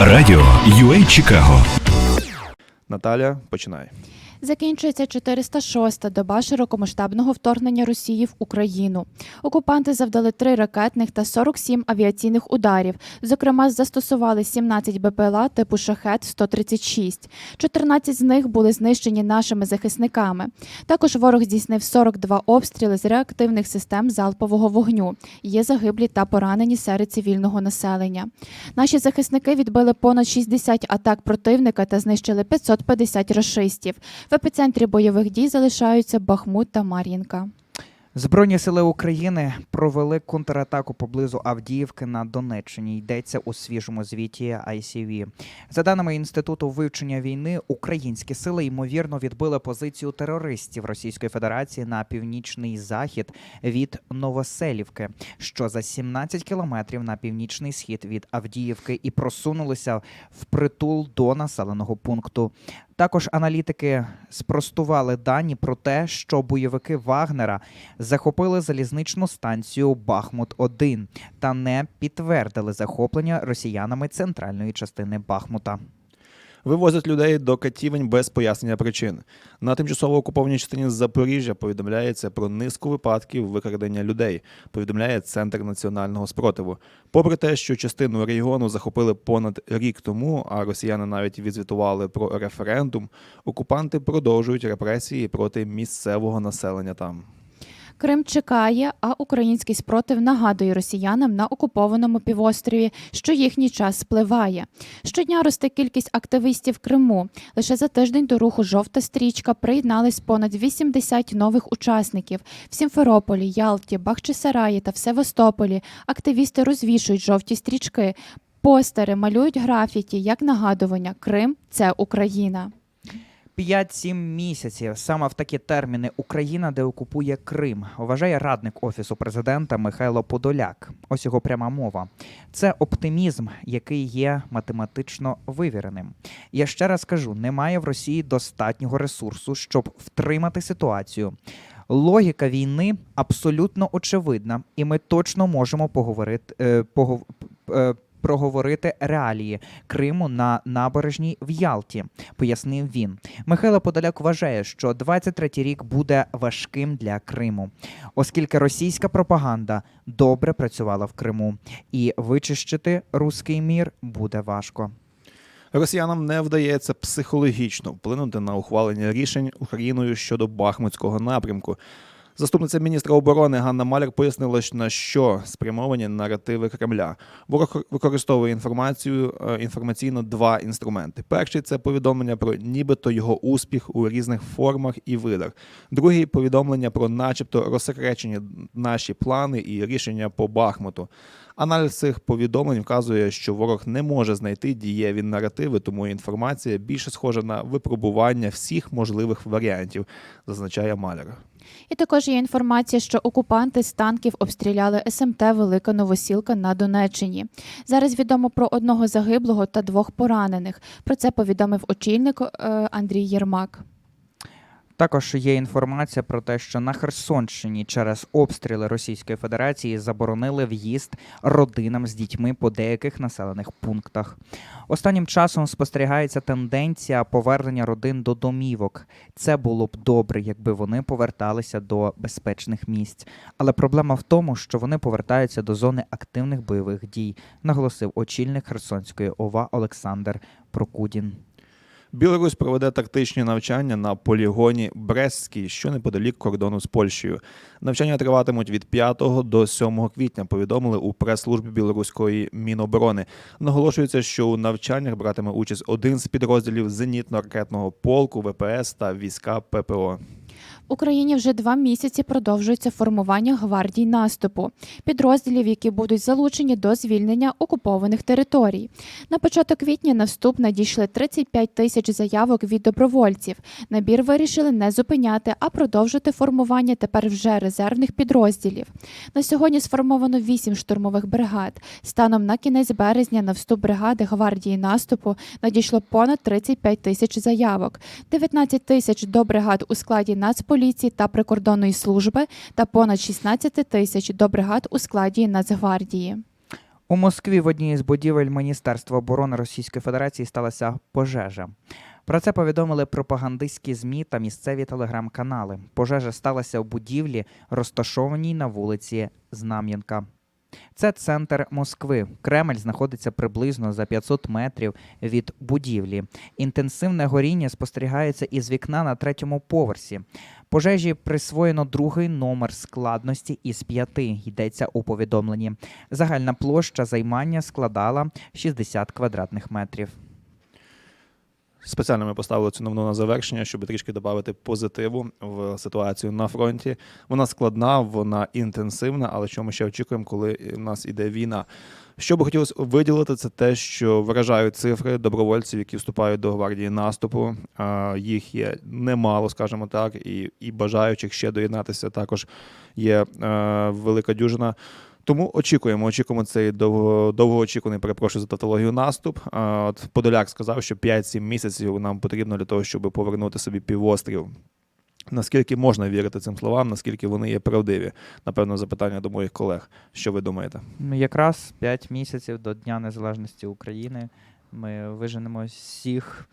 Радіо UA Чикаго. Наталя, починай. Закінчується 406-та доба широкомасштабного вторгнення Росії в Україну. Окупанти завдали три ракетних та 47 авіаційних ударів. Зокрема, застосували 17 БПЛА типу шахет 136 14 з них були знищені нашими захисниками. Також ворог здійснив 42 обстріли з реактивних систем залпового вогню. Є загиблі та поранені серед цивільного населення. Наші захисники відбили понад 60 атак противника та знищили 550 рашистів. В епіцентрі бойових дій залишаються Бахмут та Мар'їнка. Збройні сили України провели контратаку поблизу Авдіївки на Донеччині. Йдеться у свіжому звіті ICV. За даними інституту вивчення війни, українські сили ймовірно відбили позицію терористів Російської Федерації на північний захід від Новоселівки, що за 17 кілометрів на північний схід від Авдіївки, і просунулися впритул до населеного пункту. Також аналітики спростували дані про те, що бойовики Вагнера захопили залізничну станцію Бахмут 1 та не підтвердили захоплення росіянами центральної частини Бахмута. Вивозять людей до катівень без пояснення причин. На тимчасово окупованій частині Запоріжжя повідомляється про низку випадків викрадення людей. Повідомляє Центр національного спротиву. Попри те, що частину регіону захопили понад рік тому, а росіяни навіть відзвітували про референдум, окупанти продовжують репресії проти місцевого населення там. Крим чекає, а український спротив нагадує росіянам на окупованому півострові, що їхній час спливає. Щодня росте кількість активістів в Криму. Лише за тиждень до руху жовта стрічка приєднались понад 80 нових учасників. В Сімферополі, Ялті, Бахчисараї та в Севастополі активісти розвішують жовті стрічки. Постери малюють графіті як нагадування Крим це Україна. 5-7 місяців саме в такі терміни Україна деокупує Крим, вважає радник офісу президента Михайло Подоляк. Ось його пряма мова. Це оптимізм, який є математично вивіреним. Я ще раз кажу: немає в Росії достатнього ресурсу, щоб втримати ситуацію. Логіка війни абсолютно очевидна, і ми точно можемо поговорити е, погов, е, проговорити реалії Криму на набережній в Ялті, пояснив він. Михайло Подоляк вважає, що 23-й рік буде важким для Криму, оскільки російська пропаганда добре працювала в Криму, і вичищити руський мір буде важко. Росіянам не вдається психологічно вплинути на ухвалення рішень Україною щодо Бахмутського напрямку. Заступниця міністра оборони Ганна Маляр пояснила, на що спрямовані наративи Кремля. Ворог використовує інформацію е, інформаційно два інструменти. Перший це повідомлення про нібито його успіх у різних формах і видах. Другий повідомлення про, начебто, розсекречені наші плани і рішення по Бахмуту. Аналіз цих повідомлень вказує, що ворог не може знайти дієві наративи, тому інформація більше схожа на випробування всіх можливих варіантів, зазначає Маляр. І також є інформація, що окупанти з танків обстріляли СМТ Велика Новосілка на Донеччині. Зараз відомо про одного загиблого та двох поранених. Про це повідомив очільник е, Андрій Єрмак. Також є інформація про те, що на Херсонщині через обстріли Російської Федерації заборонили в'їзд родинам з дітьми по деяких населених пунктах. Останнім часом спостерігається тенденція повернення родин до домівок. Це було б добре, якби вони поверталися до безпечних місць. Але проблема в тому, що вони повертаються до зони активних бойових дій, наголосив очільник Херсонської ОВА Олександр Прокудін. Білорусь проведе тактичні навчання на полігоні Брестський, що неподалік кордону з Польщею. Навчання триватимуть від 5 до 7 квітня. Повідомили у прес-службі білоруської міноборони. Наголошується, що у навчаннях братиме участь один з підрозділів зенітно-ракетного полку ВПС та війська ППО. Україні вже два місяці продовжується формування гвардій наступу, підрозділів, які будуть залучені до звільнення окупованих територій. На початок квітня на вступ надійшли 35 тисяч заявок від добровольців. Набір вирішили не зупиняти, а продовжити формування тепер вже резервних підрозділів. На сьогодні сформовано 8 штурмових бригад. Станом на кінець березня на вступ бригади гвардії наступу надійшло понад 35 тисяч заявок, 19 тисяч до бригад у складі Нацполіції та прикордонної служби та понад 16 тисяч до бригад у складі Нацгвардії. У Москві в одній з будівель Міністерства оборони Російської Федерації сталася пожежа. Про це повідомили пропагандистські ЗМІ та місцеві телеграм-канали. Пожежа сталася у будівлі, розташованій на вулиці Знам'янка. Це центр Москви. Кремль знаходиться приблизно за 500 метрів від будівлі. Інтенсивне горіння спостерігається із вікна на третьому поверсі. Пожежі присвоєно другий номер складності із п'яти. Йдеться у повідомленні. Загальна площа займання складала 60 квадратних метрів. Спеціально ми поставили цю новину на завершення, щоб трішки додати позитиву в ситуацію на фронті. Вона складна, вона інтенсивна, але що ми ще очікуємо, коли в нас іде війна. Що би хотілося виділити, це те, що виражають цифри добровольців, які вступають до гвардії наступу. Їх є немало, скажімо так, і, і бажаючих ще доєднатися також є е, велика дюжина. Тому очікуємо, очікуємо цей довго, довгоочікуваний, перепрошую за тавтологію, наступ. От Подоляк сказав, що 5-7 місяців нам потрібно для того, щоб повернути собі півострів. Наскільки можна вірити цим словам, наскільки вони є правдиві? Напевно, запитання до моїх колег. Що ви думаєте? Ну, Якраз 5 місяців до Дня Незалежності України ми виженемо всіх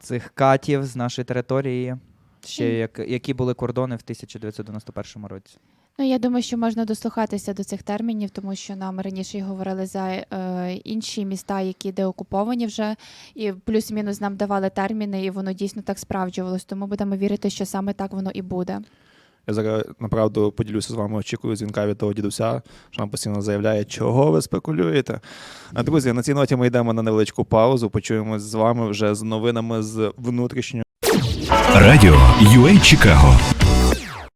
цих катів з нашої території, ще як, які були кордони в 1991 році. Ну, я думаю, що можна дослухатися до цих термінів, тому що нам раніше говорили за е, інші міста, які деокуповані вже, і плюс-мінус нам давали терміни, і воно дійсно так справджувалось. Тому будемо вірити, що саме так воно і буде. Я зараз направду поділюся з вами. Очікую дзвінка від того дідуся, що нам постійно заявляє, чого ви спекулюєте. А, Друзі, на цій ноті ми йдемо на невеличку паузу. Почуємось з вами вже з новинами з внутрішнього. Радіо UA Чикаго